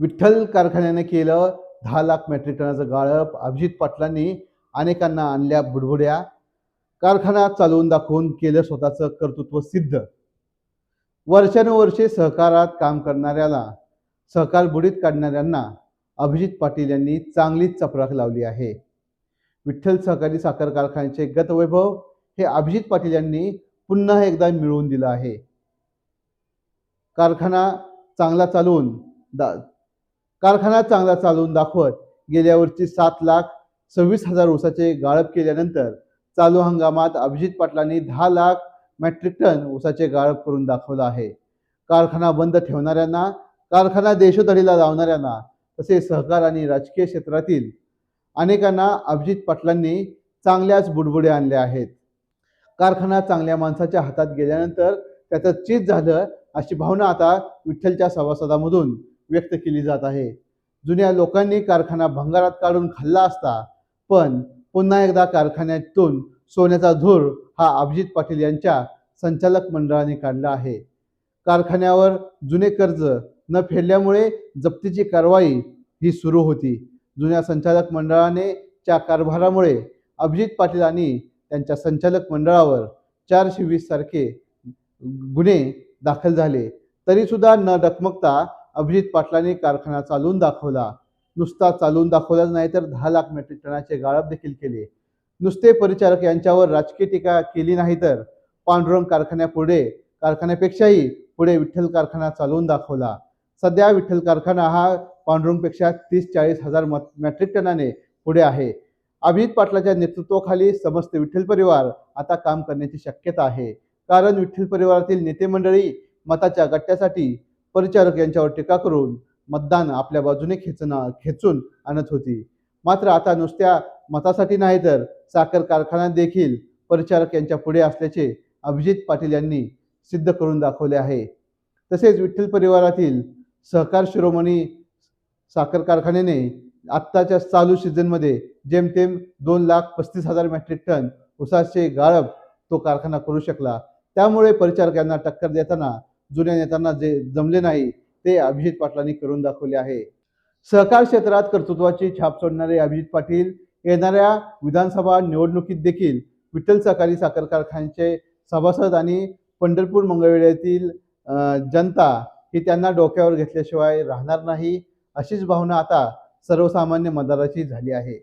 विठ्ठल कारखान्याने केलं. दहा लाख मेट्रिक टनाचं गाळप. अभिजित पाटलांनी अनेकांना आणल्या बुडबुड्या. कारखाना चालवून दाखवून केलं स्वतःचं कर्तृत्व सिद्ध. वर्षानुवर्षे सहकारात काम करणाऱ्याला सहकार बुडीत काढणाऱ्यांना अभिजित पाटील यांनी चांगलीच चपराक लावली आहे. विठ्ठल सहकारी साखर कारखान्याचे गतवैभव हे अभिजित पाटील यांनी पुन्हा एकदा मिळवून दिलं आहे. कारखाना चांगला चालवून दा कारखाना चांगला चालवून दाखवत गेल्या वर्षी सात लाख सव्वीस हजार ऊसाचे गाळप केल्यानंतर चालू हंगामात अभिजित पाटलांनी दहा लाख मेट्रिक टन ऊसाचे गाळप करून दाखवलं आहे. कारखाना बंद ठेवणाऱ्यांना कारखाना देशोधडीला लावणाऱ्यांना तसेच सहकार आणि राजकीय क्षेत्रातील अनेकांना अभिजित पाटलांनी चांगल्याच बुडबुडे आणले आहेत. कारखाना चांगल्या माणसाच्या हातात गेल्यानंतर त्याचं चीज झालं अशी भावना आता विठ्ठलच्या सभासदामधून व्यक्त केली जात आहे. जुन्या लोकांनी कारखाना भंगारात काढून खाल्ला असता पण पुन्हा एकदा कारखान्यातून सोन्याचा धूर हा अभिजित पाटील यांच्या संचालक मंडळाने काढला आहे. कारखान्यावर जुने कर्ज न फेडल्यामुळे जप्तीची कारवाई ही सुरू होती. जुन्या संचालक मंडळाने च्या कारभारामुळे अभिजित पाटील आणि त्यांच्या संचालक मंडळावर चारशे वीस सारखे गुन्हे दाखल झाले. तरीसुद्धा न डकमकता अभिजित पाटलांनी कारखाना चालून दाखवला. नुसता चालून दाखवलाच नाही तर दहा लाख मेट्रिक टनाचे गाळप देखील केले. नुसते परिचारक यांच्यावर राजकीय टीका केली नाही तर पांडुरंग कारखान्यापुढे कारखान्यापेक्षाही पुढे विठ्ठल कारखाना चालवून दाखवला. सध्या विठ्ठल कारखाना हा पांडुरंगपेक्षा तीस चाळीस हजार मेट्रिक टनाने पुढे आहे. अभिजित पाटलाच्या नेतृत्वाखाली समस्त विठ्ठल परिवार आता काम करण्याची शक्यता आहे. कारण विठ्ठल परिवारातील नेते मंडळी मताच्या गट्ट्यासाठी परिचारक यांच्यावर टीका करून मतदान आपल्या बाजूने खेचणं खेचून आणत होती. मात्र आता नुसत्या मतासाठी नाही तर साखर कारखाना देखील परिचारक यांच्या पुढे असल्याचे अभिजित पाटील यांनी सिद्ध करून दाखवले आहे. तसेच विठ्ठल परिवारातील सहकार शिरोमणी साखर कारखान्याने आत्ताच्या चालू सीझनमध्ये जेमतेम दोन लाख पस्तीस हजार मेट्रिक टन उसाचे गाळप तो कारखाना करू शकला. त्यामुळे परिचारकांना टक्कर देताना जुन्या नेत्यांना जे जमले नाही ते अभिजित पाटलांनी करून दाखवले आहे. सहकार क्षेत्रात कर्तृत्वाची छाप सोडणारे अभिजित पाटील येणाऱ्या विधानसभा निवडणुकीत देखील विठ्ठल सहकारी साखर कारखान्याचे सभासद आणि पंढरपूर मंगळवेढ्यातील जनता ही त्यांना डोक्यावर घेतल्याशिवाय राहणार नाही अशीच भावना आता सर्वसामान्य मतदाराची झाली आहे.